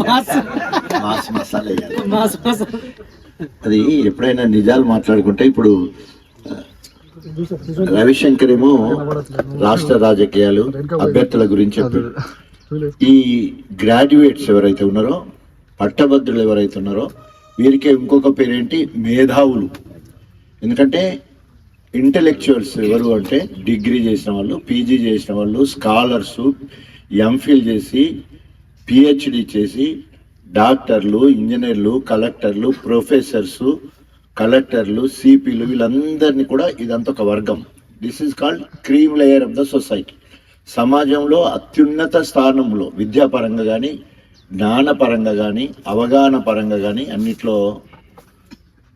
Mass mass masala వేయాలి mass mass అది ఎప్పుడైనా నిజాలు మాట్లాడుకుంటే ఇప్పుడు రవిశంకర్ ఏమో రాష్ట్ర రాజకీయాలు అభ్యర్థుల గురించి చెప్పాడు ఈ గ్రాడ్యుయేట్స్ ఎవరైతే ఉన్నారో పట్టభద్రులు ఎవరైతే ఉన్నారో వీరికి ఇంకొక పేరేంటి? మేధావులు. ఎందుకంటే ఇంటలెక్చువల్స్ ఎవరు అంటే డిగ్రీ చేసిన వాళ్ళు పీజీ చేసిన వాళ్ళు స్కాలర్స్ ఎంఫిల్ చేసి పిహెచ్డి చేసి డాక్టర్లు ఇంజనీర్లు కలెక్టర్లు ప్రొఫెసర్స్ కలెక్టర్లు సిపిలు వీళ్ళందరినీ కూడా ఇదంతా ఒక వర్గం. This is called cream layer of the society సమాజంలో అత్యున్నత స్థానంలో విద్యాపరంగా కానీ జ్ఞానపరంగా కానీ అవగాహన పరంగా కానీ అన్నిట్లో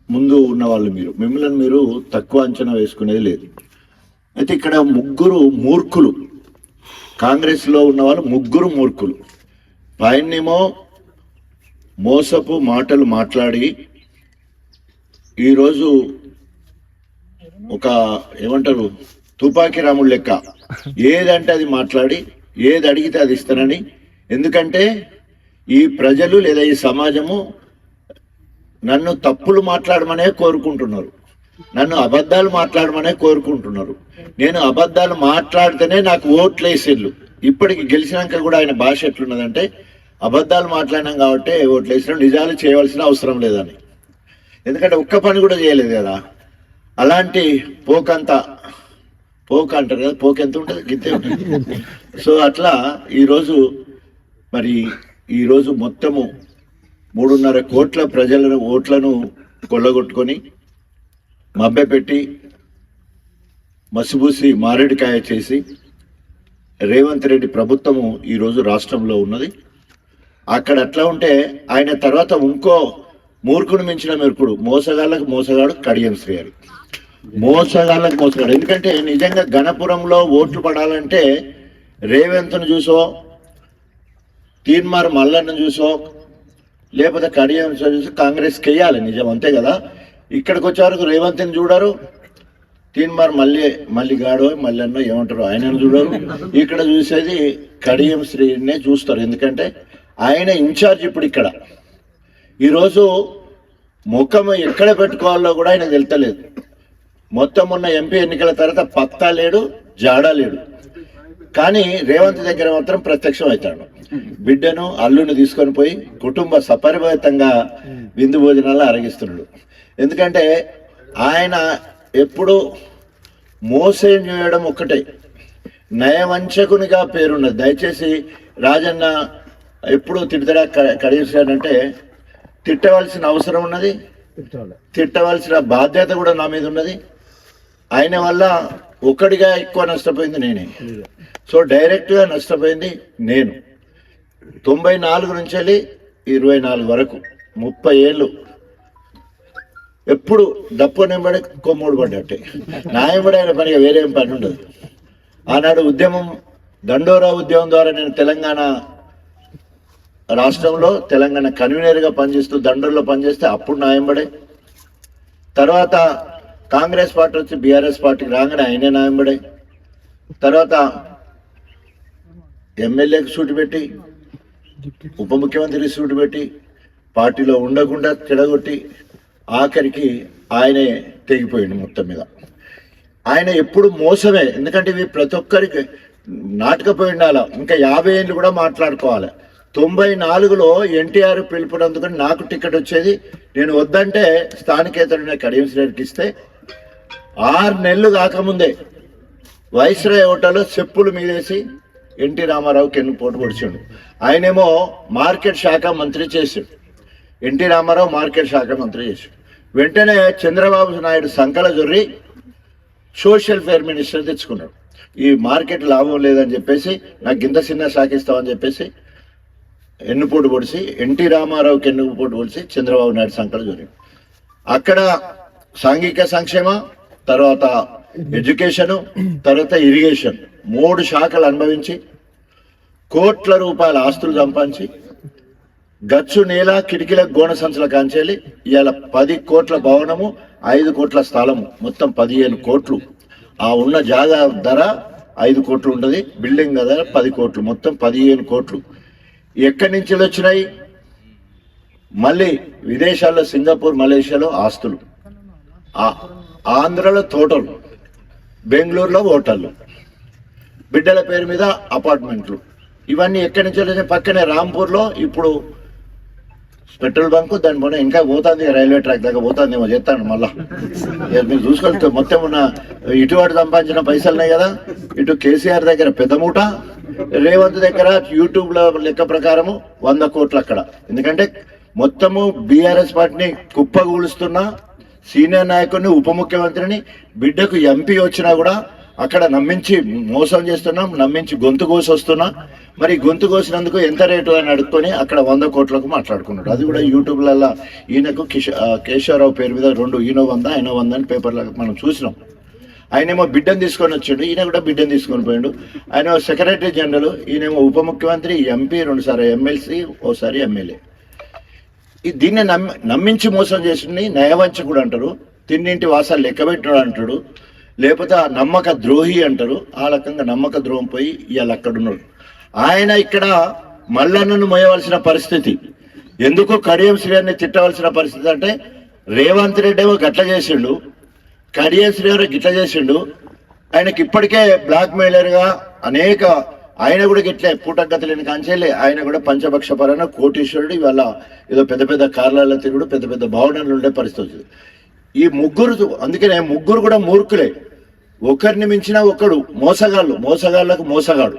ముందు ఉన్న వాళ్ళు మీరు. మిమ్మల్ని మీరు తక్కువ అంచనా వేసుకునేది లేదు. అయితే ఇక్కడ ముగ్గురు మూర్ఖులు. కాంగ్రెస్లో ఉన్న వాళ్ళు ముగ్గురు మూర్ఖులు. పైనేమో మోసపు మాటలు మాట్లాడి ఈరోజు ఒక ఏమంటారు తుపాకీ రాముడు లెక్క ఏదంటే అది మాట్లాడి ఏది అడిగితే అది ఇస్తానని. ఎందుకంటే ఈ ప్రజలు లేదా ఈ సమాజము నన్ను తప్పులు మాట్లాడమనే కోరుకుంటున్నారు. నన్ను అబద్ధాలు మాట్లాడమనే కోరుకుంటున్నారు. నేను అబద్ధాలు మాట్లాడితేనే నాకు ఓట్లు వేసేళ్ళు ఇప్పటికి గెలిచినాక కూడా ఆయన భాష ఎట్లున్నదంటే అబద్ధాలు మాట్లాడినాం కాబట్టి ఓట్లు వేసినాం నిజాలు చేయవలసిన అవసరం లేదని. ఎందుకంటే ఒక్క పని కూడా చేయలేదు కదా. అలాంటి పోకంత పోక అంటారు కదా పోక ఎంత ఉంటుంది? గిత్తే ఉంటుంది. సో అట్లా ఈరోజు మరి ఈరోజు మొత్తము మూడున్నర కోట్ల ప్రజలను ఓట్లను కొల్లగొట్టుకొని మభ్యపెట్టి మసిబూసి మారేడుకాయ చేసి రేవంత్ రెడ్డి ప్రభుత్వము ఈరోజు రాష్ట్రంలో ఉన్నది. అక్కడ అట్లా ఉంటే ఆయన తర్వాత ఇంకో మూర్ఖుని మించిన మెరుకుడు మోసగాళ్ళకు మోసగాడు కడియం శ్రీహరి. మోసగాళ్ళకు మోసగాడు. ఎందుకంటే నిజంగా గణపురంలో ఓట్లు పడాలంటే రేవంత్ను చూసో తీన్మార్ మల్లన్న చూసో లేకపోతే కడియం చూసి కాంగ్రెస్కి వెయ్యాలి నిజం అంతే కదా? ఇక్కడికి వచ్చే వరకు రేవంత్ని చూడరు. తీన్మార్ మళ్ళీ మళ్ళీ గాడో మళ్ళీ ఏమంటారు ఆయనను చూడరు. ఇక్కడ చూసేది కడియం శ్రీనే చూస్తారు. ఎందుకంటే ఆయన ఇన్ఛార్జ్ ఇప్పుడు ఇక్కడ. ఈరోజు ముఖం ఎక్కడ పెట్టుకోవాలో కూడా ఆయన తెలుతలేదు మొత్తం ఉన్న ఎంపీ ఎన్నికల తర్వాత పత్తా లేడు జాడా లేడు. కానీ రేవంత్ దగ్గర మాత్రం ప్రత్యక్షం అవుతాడు. బిడ్డను అల్లుని తీసుకొని పోయి కుటుంబ సపరిమితంగా విందు భోజనాలు అరగిస్తున్నాడు. ఎందుకంటే ఆయన ఎప్పుడు మోసం చేయడం ఒక్కటే. నయవంచకునిగా పేరున్నది. దయచేసి రాజన్న ఎప్పుడు తిడతాడా కడిగేసాడంటే తిట్టవలసిన అవసరం ఉన్నది. తిట్టవలసిన బాధ్యత కూడా నా మీద ఉన్నది. ఆయన వల్ల ఒక్కడిగా ఎక్కువ నష్టపోయింది నేనే. సో డైరెక్ట్గా నష్టపోయింది నేను. తొంభై నాలుగు నుంచి వెళ్ళి ఇరవై నాలుగు వరకు ముప్పై ఏళ్ళు ఎప్పుడు డప్పు నింబడి కొమ్ముడు పడ్డట్టే. న్యాయపడి ఆయన పనిగా వేరేం పని ఉండదు. ఆనాడు ఉద్యమం దండోరా ఉద్యమం ద్వారా నేను తెలంగాణ రాష్ట్రంలో తెలంగాణ కన్వీనర్గా పనిచేస్తూ దండోర్లో పనిచేస్తే అప్పుడు నాయంబడే తర్వాత కాంగ్రెస్ పార్టీ వచ్చి బీఆర్ఎస్ పార్టీకి రాగానే ఆయనే నాయంబడే తర్వాత ఎమ్మెల్యేకి సూటి పెట్టి ఉప ముఖ్యమంత్రికి సూటి పెట్టి పార్టీలో ఉండకుండా చెడగొట్టి ఆఖరికి ఆయనే తెగిపోయింది మొత్తం మీద. ఆయన ఎప్పుడు మోసమే ఎందుకంటే ఇవి ప్రతి ఒక్కరికి నాటకపోయి ఉండాలి ఇంకా యాభై ఏళ్ళు కూడా మాట్లాడుకోవాలి. తొంభై నాలుగులో ఎన్టీఆర్ పిలుపునందుకు నాకు టికెట్ వచ్చేది నేను వద్దంటే స్థానికేతరుని కడియం శ్రేణికి ఇస్తే ఆరు నెలలు కాకముందే వైస్రాయ్ హోటల్లో చెప్పులు మీదేసి ఎన్టీ రామారావుకి ఎన్ను పోటు పొడిచాడు. ఆయనేమో మార్కెట్ శాఖ మంత్రి చేశాడు ఎన్టీ రామారావు మార్కెట్ శాఖ మంత్రి చేశాడు. వెంటనే చంద్రబాబు నాయుడు సంకల జొర్రి సోషల్ ఫేర్ మినిస్టర్ తెచ్చుకున్నాడు. ఈ మార్కెట్ లాభం లేదని చెప్పేసి నాకు గింత చిన్న శాఖ ఇస్తామని చెప్పేసి ఎన్నుపోటు పొడిచి ఎన్టీ రామారావుకి ఎన్నుపోటు పొడిచి చంద్రబాబు నాయుడు సంకల జొరి అక్కడ సాంఘిక సంక్షేమ తర్వాత ఎడ్యుకేషన్ తర్వాత ఇరిగేషన్ మూడు శాఖలు అనుభవించి కోట్ల రూపాయల ఆస్తులు సంపాదించి గచ్చు నేల కిటికీల గోణ సంచుల కాంచేలి. ఇవాళ పది కోట్ల భవనము ఐదు కోట్ల స్థలము. మొత్తం పదిహేను కోట్లు. ఆ ఉన్న జాగా ధర ఐదు కోట్లు ఉంటుంది. బిల్డింగ్ ధర పది కోట్లు. మొత్తం పదిహేను కోట్లు. ఎక్కడి నుంచి వచ్చినాయి మళ్ళీ విదేశాల్లో సింగపూర్ మలేషియాలో ఆస్తులు. ఆ- ఆంధ్రలో తోటలు. బెంగళూరులో హోటళ్ళు. బిడ్డల పేరు మీద అపార్ట్మెంట్లు. ఇవన్నీ ఎక్కడి నుంచి వచ్చాయి? పక్కనే రాంపూర్లో. ఇప్పుడు పెట్రోల్ బంక్ దాని పోనీ ఇంకా పోతుంది రైల్వే ట్రాక్ దాకా పోతుంది ఏమో చెప్తాను మళ్ళా. మీరు చూసుకొని మొత్తం ఉన్న ఇటువాడు సంపాదించిన పైసలున్నాయి కదా ఇటు కేసీఆర్ దగ్గర పెద్ద మూట రేవంత్ దగ్గర యూట్యూబ్లో లెక్క ప్రకారము వంద కోట్లు అక్కడ. ఎందుకంటే మొత్తము బీఆర్ఎస్ పార్టీని కుప్పగూలుస్తున్న సీనియర్ నాయకుడిని ఉప ముఖ్యమంత్రిని బిడ్డకు ఎంపీ వచ్చినా కూడా అక్కడ నమ్మించి మోసం చేస్తున్నాం నమ్మించి గొంతు కోసి వస్తున్నాం. మరి గొంతు కోసినందుకు ఎంత రేటు అని అడుక్కొని అక్కడ వంద కోట్లకు మాట్లాడుకున్నాడు. అది కూడా యూట్యూబ్లలో ఈయనకు కిష కేశవరావు పేరు మీద రెండు ఈయన వంద ఆయన వంద అని పేపర్లో మనం చూసినాం. ఆయనేమో బిడ్డను తీసుకొని వచ్చాడు ఈయన కూడా బిడ్డను తీసుకొని పోయాడు. ఆయన సెక్రటరీ జనరల్ ఈయనేమో ఉప ముఖ్యమంత్రి ఎంపీ రెండుసారి ఎమ్మెల్సీ ఓసారి ఎమ్మెల్యే. ఈ దీన్ని నమ్మి నమ్మించి మోసం చేసింది నయవంచకుడు అంటారు. తిన్నింటి వాసాలు లెక్కబెట్టాడు అంటాడు. లేకపోతే ఆ నమ్మక ద్రోహి అంటారు. ఆ రకంగా నమ్మక ద్రోహం పోయి ఇవాళ అక్కడ ఉన్నాడు ఆయన ఇక్కడ మల్లన్నను మోయవలసిన పరిస్థితి. ఎందుకు కడియం శ్రీని తిట్టవలసిన పరిస్థితి అంటే రేవంత్ రెడ్డి ఏమో గట్ల చేసిండు కడియం శ్రీగారు గిట్ల చేసిండు ఆయనకి ఇప్పటికే బ్లాక్ మెయిలర్గా అనేక ఆయన కూడా గిట్లే పూటగతి లేని కాంచెల్లి ఆయన కూడా పంచపక్ష పరన కోటీశ్వరుడు ఇవాళ ఏదో పెద్ద పెద్ద కార్యాలయాల తిరుగుడు పెద్ద పెద్ద భవనాలు ఉండే పరిస్థితి. ఈ ముగ్గురు అందుకనే ముగ్గురు కూడా మూర్ఖులే. ఒకరిని మించిన ఒకడు మోసగాళ్ళు మోసగాళ్ళకు మోసగాడు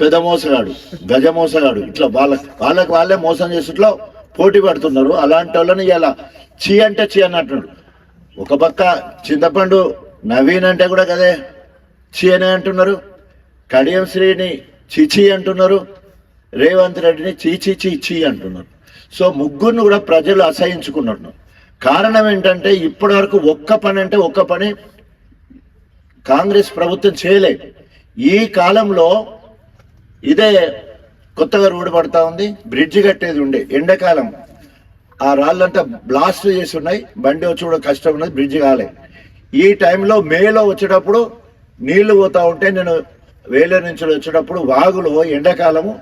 పెద్ద మోసగాడు గజ మోసగాడు. ఇట్లా వాళ్ళ వాళ్ళకి వాళ్ళే మోసం చేసేట్లో పోటీ పడుతున్నారు. అలాంటి వాళ్ళని ఇలా చీ అంటే చీ అన్నట్టున్నాడు. ఒక పక్క చింతపండు నవీన్ అంటే కూడా కదే చీ అనే అంటున్నారు. కడియం శ్రీని చిచి అంటున్నారు. రేవంత్ రెడ్డిని చీచి చీ చీ అంటున్నారు. సో ముగ్గురిని కూడా ప్రజలు అసహించుకున్నట్టున్నారు కారణం ఏంటంటే ఇప్పటి వరకు ఒక్క పని అంటే ఒక్క పని కాంగ్రెస్ ప్రభుత్వం చేయలేదు. ఈ కాలంలో ఇదే కొత్తగా రోడ్డు పడతా ఉంది. బ్రిడ్జ్ కట్టేది ఉండే. ఎండాకాలం. ఆ రాళ్ళంతా బ్లాస్ట్ చేసి ఉన్నాయి. బండి వచ్చి కూడా కష్టం ఉన్నది. బ్రిడ్జ్ కాలే. ఈ టైంలో మేలో వచ్చేటప్పుడు నీళ్ళు పోతా ఉంటే నేను వేల నుంచి వచ్చేటప్పుడు వాగులో ఎండాకాలము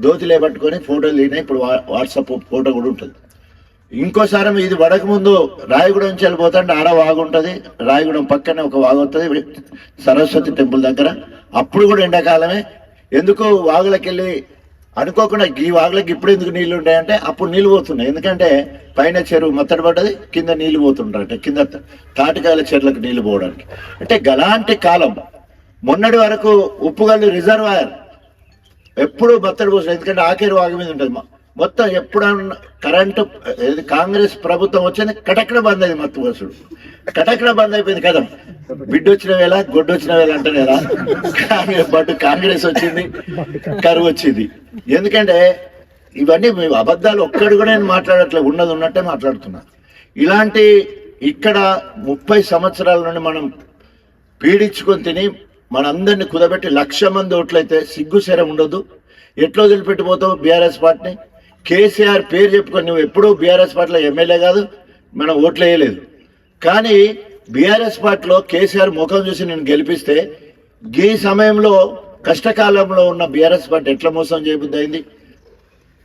దోతిలే పట్టుకొని ఫోటోలు దిగినాయి ఇప్పుడు వా- వాట్సాప్ ఫోటో కూడా ఉంటుంది. ఇంకోసారి ఇది పడకముందు రాయగూడెం నుంచి వెళ్ళిపోతుంటే ఆడ వాగు ఉంటుంది. రాయగూడెం పక్కనే ఒక వాగు వస్తుంది. సరస్వతి టెంపుల్ దగ్గర. అప్పుడు కూడా ఎండాకాలమే. ఎందుకు వాగులకెళ్ళి అనుకోకుండా ఈ వాగులకి ఇప్పుడు ఎందుకు నీళ్ళు ఉన్నాయంటే అప్పుడు నీళ్ళు పోతున్నాయి. ఎందుకంటే పైన చెరువు మత్తడి పడ్డది కింద నీళ్ళు పోతుంటారట కింద తాటికాయల చెట్లకు నీళ్ళు పోవడానికి. అంటే గలాంటి కాలం. మొన్నటి వరకు ఉప్పుగల్లు రిజర్వాయర్ ఎప్పుడు బత్తడి పోసిన ఎందుకంటే ఆఖరి వాగు మీద ఉంటుంది మా మొత్తం ఎప్పుడన్నా కరెంటు కాంగ్రెస్ ప్రభుత్వం వచ్చింది కటకడ బంద్ అయింది మత్తు అసలు. కటకడ బంద్ అయిపోయింది కదా బిడ్డ వచ్చిన వేళ గొడ్డు వచ్చిన వేళ అంటేనేరా కాంగ్రెస్ బట్ కాంగ్రెస్ వచ్చింది కరువు వచ్చింది. ఎందుకంటే ఇవన్నీ మీ అబద్ధాలు ఒక్కడు కూడా నేను మాట్లాడట్లేదు ఉన్నది ఉన్నట్టే మాట్లాడుతున్నా. ఇలాంటి ఇక్కడ ముప్పై సంవత్సరాల నుండి మనం పీడించుకొని తిని మనందరినీ కుదబెట్టి లక్ష మంది ఓట్లయితే సిగ్గు శరం ఉండదు ఎట్లా వదిలిపెట్టిపోతావు బీఆర్ఎస్ పార్టీని? కేసీఆర్ పేరు చెప్పుకొని నువ్వు ఎప్పుడూ బీఆర్ఎస్ పార్టీలో ఎమ్మెల్యే కాదు మనం ఓట్లు వేయలేదు. కానీ బీఆర్ఎస్ పార్టీలో కేసీఆర్ ముఖం చూసి నేను గెలిపిస్తే ఈ సమయంలో కష్టకాలంలో ఉన్న బీఆర్ఎస్ పార్టీ ఎట్లా మోసం చేయబుద్ధి అయింది?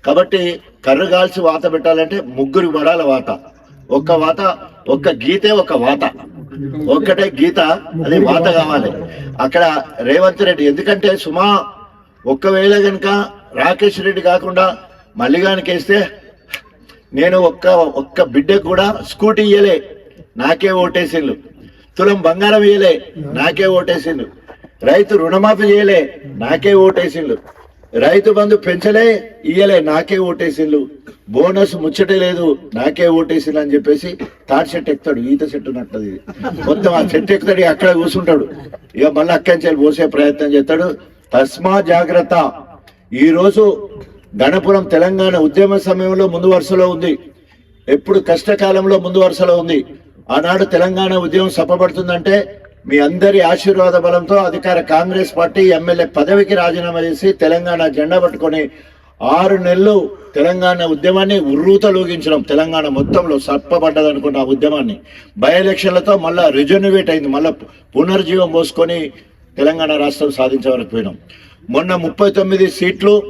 కాబట్టి కర్రు కాల్చి వాత పెట్టాలంటే ముగ్గురు పడాల వాత. ఒక్క వాత ఒక్క గీతే ఒక వాత. ఒక్కటే గీత అది వాత కావాలి. అక్కడ రేవంత్ రెడ్డి ఎందుకంటే సుమా ఒక్కవేళ కనుక రాకేష్ రెడ్డి కాకుండా మల్లిగానికి వేస్తే నేను ఒక్క ఒక్క బిడ్డకు కూడా స్కూటీ ఇయ్యలే. నాకే ఓటేసిండు తులం బంగారం ఇయ్యలే. నాకే ఓటేసిండు రైతు రుణమాఫీ చేయలే నాకే ఓటేసిండు రైతు బంధు పెంచలే ఇయ్యలే. నాకే ఓటేసిండు బోనస్ ముచ్చటే లేదు. నాకే ఓటేసిండు అని చెప్పేసి తాటి చెట్టు ఎక్కుతాడు. ఈత చెట్టు నట్టది మొత్తం ఆ చెట్టు ఎక్కుతాడు. అక్కడ కూర్చుంటాడు ఇక మళ్ళీ నుంచి పోసే ప్రయత్నం చేస్తాడు. తస్మా జాగ్రత్త. ఈరోజు గణపురం తెలంగాణ ఉద్యమ సమయంలో ముందు వరుసలో ఉంది. ఎప్పుడు కష్టకాలంలో ముందు వరుసలో ఉంది. ఆనాడు తెలంగాణ ఉద్యమం సఫపడుతుందంటే మీ అందరి ఆశీర్వాద బలంతో అధికార కాంగ్రెస్ పార్టీ ఎమ్మెల్యే పదవికి రాజీనామా చేసి తెలంగాణ జెండా పట్టుకొని ఆరు నెలలు తెలంగాణ ఉద్యమాన్ని ఉర్రూతలూగించడం తెలంగాణ మొత్తంలో సప్పబడ్డదనుకున్న ఆ ఉద్యమాన్ని. బై ఎలక్షన్లతో మళ్ళా రిజన్యువేట్ అయింది. మళ్ళా పునర్జీవం పోసుకొని తెలంగాణ రాష్ట్రం సాధించే పోయినాం. మొన్న ముప్పై తొమ్మిది సీట్లు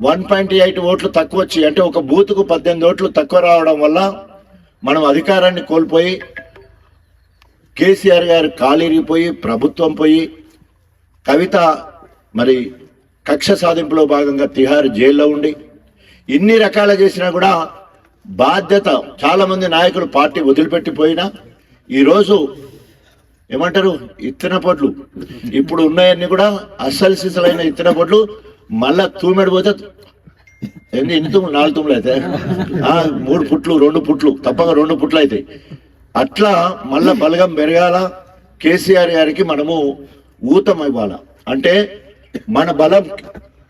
వన్ పాయింట్ ఎయిట్ ఓట్లు తక్కువ వచ్చి అంటే ఒక బూత్కు పద్దెనిమిది ఓట్లు తక్కువ రావడం వల్ల మనం అధికారాన్ని కోల్పోయి కేసీఆర్ గారు కాలిరిగిపోయి ప్రభుత్వం పోయి కవిత మరి కక్ష సాధింపులో భాగంగా తిహార్ జైల్లో ఉండి ఇన్ని రకాల చేసినా కూడా బాధ్యత చాలామంది నాయకులు పార్టీ వదిలిపెట్టిపోయినా ఈరోజు ఏమంటారు? ఇత్తన పొట్లు ఇప్పుడు ఉన్నాయన్నీ కూడా అస్సలు సిసలైన ఇత్తన పొట్లు మళ్ళా తూమెడు పోతే ఎన్ని ఎన్ని తుమ్ములు నాలుగు తుమ్ములు అయితే. మూడు పుట్లు రెండు పుట్లు తప్పక రెండు పుట్లు అవుతాయి అట్లా మళ్ళా బలగం పెరగాల కేసీఆర్ గారికి మనము ఊతం ఇవ్వాల. అంటే మన బలం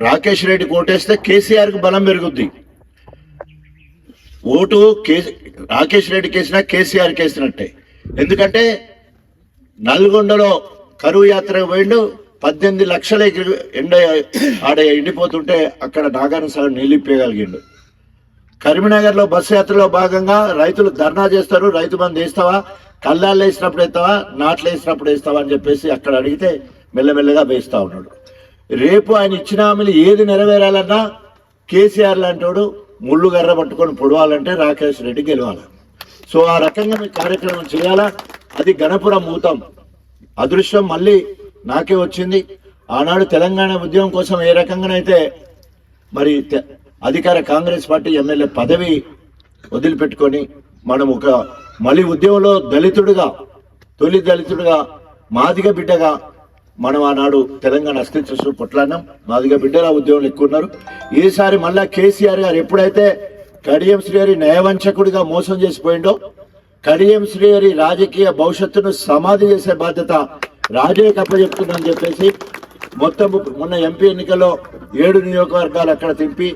రాకేష్ రెడ్డి ఓటేస్తే కేసీఆర్కి బలం పెరుగుద్ది. ఓటు కే రాకేష్ రెడ్డి కేసినా కేసీఆర్ కేసినట్టే. ఎందుకంటే నల్గొండలో కరువు యాత్ర పోయిండు పద్దెనిమిది లక్షల ఎండ ఆడ ఎండిపోతుంటే అక్కడ నాగార్జున సాగర్ నిలిపేయగలిగిండు కరీంనగర్లో బస్సు యాత్రలో భాగంగా రైతులు ధర్నా చేస్తారు. రైతు బంధు వేస్తావా? కళ్ళాళ్ళు వేసినప్పుడు వేస్తావా? నాట్లు వేసినప్పుడు వేస్తావా అని చెప్పేసి అక్కడ అడిగితే మెల్లమెల్లగా వేస్తూ ఉన్నాడు. రేపు ఆయన ఇచ్చిన హామీలు ఏది నెరవేరాలన్నా కేసీఆర్ లాంటోడు ముళ్ళు గర్ర పట్టుకొని పొడవాలంటే రాకేష్ రెడ్డి గెలవాలి. సో ఆ రకంగా మీ కార్యక్రమం చేయాలా? అది గణపురం మూతం అదృష్టం మళ్ళీ నాకే వచ్చింది. ఆనాడు తెలంగాణ ఉద్యమం కోసం ఏ రకంగానైతే మరి తె- అధికార కాంగ్రెస్ పార్టీ ఎమ్మెల్యే పదవి వదిలిపెట్టుకొని మనం ఒక మళ్ళీ ఉద్యమంలో దళితుడుగా తొలి దళితుడుగా మాదిగ బిడ్డగా మనం ఆనాడు తెలంగాణ అస్తిత్వ పొట్లాడినాం. మాదిగ బిడ్డల ఉద్యమంలో ఎక్కువ ఉన్నారు. ఈసారి మళ్ళా కేసీఆర్ గారు ఎప్పుడైతే కడియం శ్రీహరి నయవంచకుడిగా మోసం చేసిపోయిండో కడియం శ్రీహరి రాజకీయ భవిష్యత్తును సమాధి చేసే బాధ్యత రాజే కప్పచెప్తుందని చెప్పేసి మొత్తం మొన్న ఎంపీ ఎన్నికల్లో ఏడు నియోజకవర్గాలు అక్కడ తింపి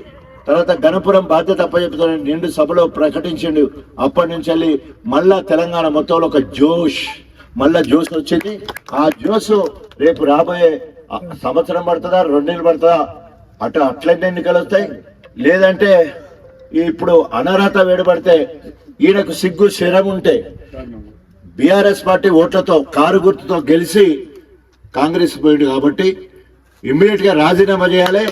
తర్వాత గణపురం బాధ్యత అప్పచెప్తానని నిండు సభలో ప్రకటించిండు. అప్పటి నుంచి వెళ్ళి మళ్ళా తెలంగాణ మొత్తంలో ఒక జోష్ మళ్ళా జోష్ వచ్చింది. ఆ జోష్ రేపు రాబోయే సంవత్సరం పడుతుందా రెండేళ్ళు పడుతుందా? అటు అట్లనే ఎన్నికలు వస్తాయి. లేదంటే ఇప్పుడు అనర్హత వేడబడితే ఈయనకు సిగ్గు శరం ఉంటే బీఆర్ఎస్ పార్టీ ఓట్లతో కారు గుర్తుతో గెలిచి కాంగ్రెస్ పోయింది కాబట్టి ఇమ్మీడియట్గా రాజీనామా చేయాలి.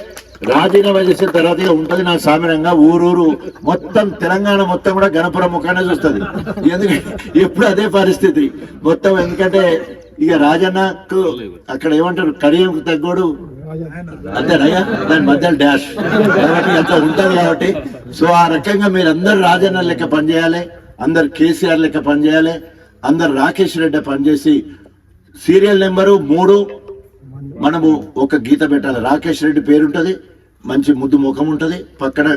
రాజీనామా చేసిన తర్వాత ఉంటుంది నా సామిరంగా ఊరూరు మొత్తం తెలంగాణ మొత్తం కూడా గణపురం ముఖానే చూస్తుంది. ఎందుకంటే ఎప్పుడు అదే పరిస్థితి. మొత్తం ఎందుకంటే ఇక రాజన్నకు అక్కడ ఏమంటారు? కడియంకు తగ్గోడు. అంతేనయ్యా దాని మధ్యలో డాష్. కాబట్టి అంత ఉంటుంది కాబట్టి. సో ఆ రకంగా మీరు అందరు రాజన్న లెక్క పనిచేయాలి. అందరు కేసీఆర్ లెక్క పనిచేయాలి. అందరు రాకేష్ రెడ్డి పనిచేసి సీరియల్ నెంబరు మూడు. మనము ఒక గీత పెట్టాలి. రాకేష్ రెడ్డి పేరుంటుంది. మంచి ముద్దు ముఖం ఉంటది పక్కన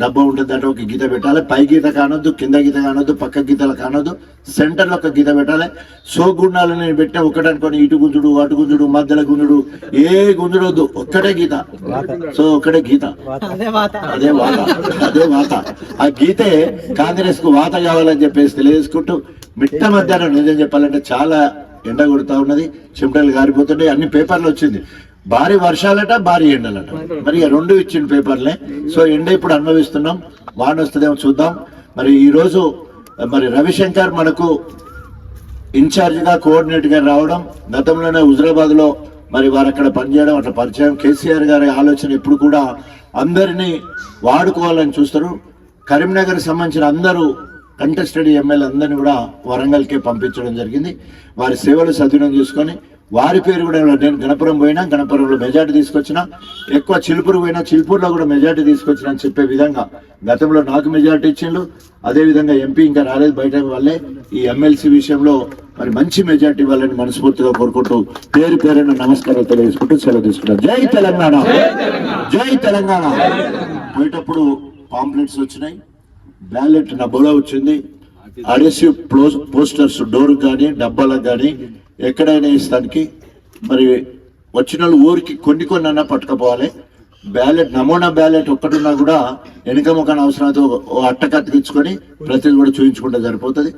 డబ్బా ఉంటుంది అంటే ఒక గీత పెట్టాలి. పై గీత కానొద్దు కింద గీత కానొద్దు పక్క గీతలు కానొద్దు సెంటర్లో ఒక గీత పెట్టాలి. సో గుండాలు నేను పెట్టిన ఒకటి అనుకోని ఇటు గుంజుడు అటు గుంజుడు మధ్యలో గుంజుడు ఏ గుంజుడు వద్దు ఒక్కటే గీత. సో ఒక్కటే గీత. అదే వాత. అదే వాత అదే వాత. ఆ గీతే కాంగ్రెస్కు వాత కావాలని చెప్పేసి తెలియజేసుకుంటూ మిట్ట మధ్యాహ్నం నిజం చెప్పాలంటే చాలా ఎండ కొడుతా ఉన్నది చెమటలు గారిపోతుండే అన్ని పేపర్లు వచ్చింది. భారీ వర్షాలట భారీ ఎండలట. మరి రెండు ఇచ్చిన పేపర్లే. సో ఎండ ఇప్పుడు అనుభవిస్తున్నాం. వాన వస్తుందేమో చూద్దాం. మరి ఈ రోజు మరి రవిశంకర్ మనకు ఇన్ఛార్జ్గా కోఆర్డినేట్గా రావడం గతంలోనే హుజరాబాద్లో మరి వారు అక్కడ పనిచేయడం అట్లా పరిచయం. కేసీఆర్ గారి ఆలోచన ఎప్పుడు కూడా అందరినీ వాడుకోవాలని చూస్తారు. కరీంనగర్ సంబంధించిన అందరూ కంటెస్టెడ్ ఎమ్మెల్యే అందరినీ కూడా వరంగల్కే పంపించడం జరిగింది. వారి సేవలు సద్వినియోగం చేసుకొని వారి పేరు కూడా నేను గణపురం పోయినా గణపురంలో మెజార్టీ తీసుకొచ్చిన ఎక్కువ చిలుపూరు పోయినా చిలుపూరులో కూడా మెజార్టీ తీసుకొచ్చిన అని చెప్పే విధంగా గతంలో నాకు మెజార్టీ ఇచ్చిండు అదే విధంగా ఎంపీ ఇంకా రాలేదు బయట వాళ్ళే. ఈ ఎమ్మెల్సీ విషయంలో మరి మంచి మెజార్టీ ఇవ్వాలని మనస్ఫూర్తిగా కోరుకుంటూ పేరు పేరున నమస్కారాలు తెలియజేసుకుంటూ సెలవు తీసుకుంటాం. జై తెలంగాణ! జై తెలంగాణ! పోయేటప్పుడు పాంప్లెట్స్ వచ్చినాయి. బ్యాలెట్ డబ్బులో వచ్చింది. అడెసివ్ పోస్టర్స్ డోర్ కానీ డబ్బాలకు కానీ ఎక్కడైనా ఇస్తానికి మరి వచ్చిన వాళ్ళు ఊరికి కొన్ని కొన్ని అన్నా పట్టుకపోవాలి. బ్యాలెట్ నమూనా బ్యాలెట్ ఒక్కటున్నా కూడా వెనుక ముఖాన్ని అవసరంతో ఓ అట్ట కత్తికించుకొని ప్రతిదీ కూడా చూపించుకుంటే సరిపోతుంది.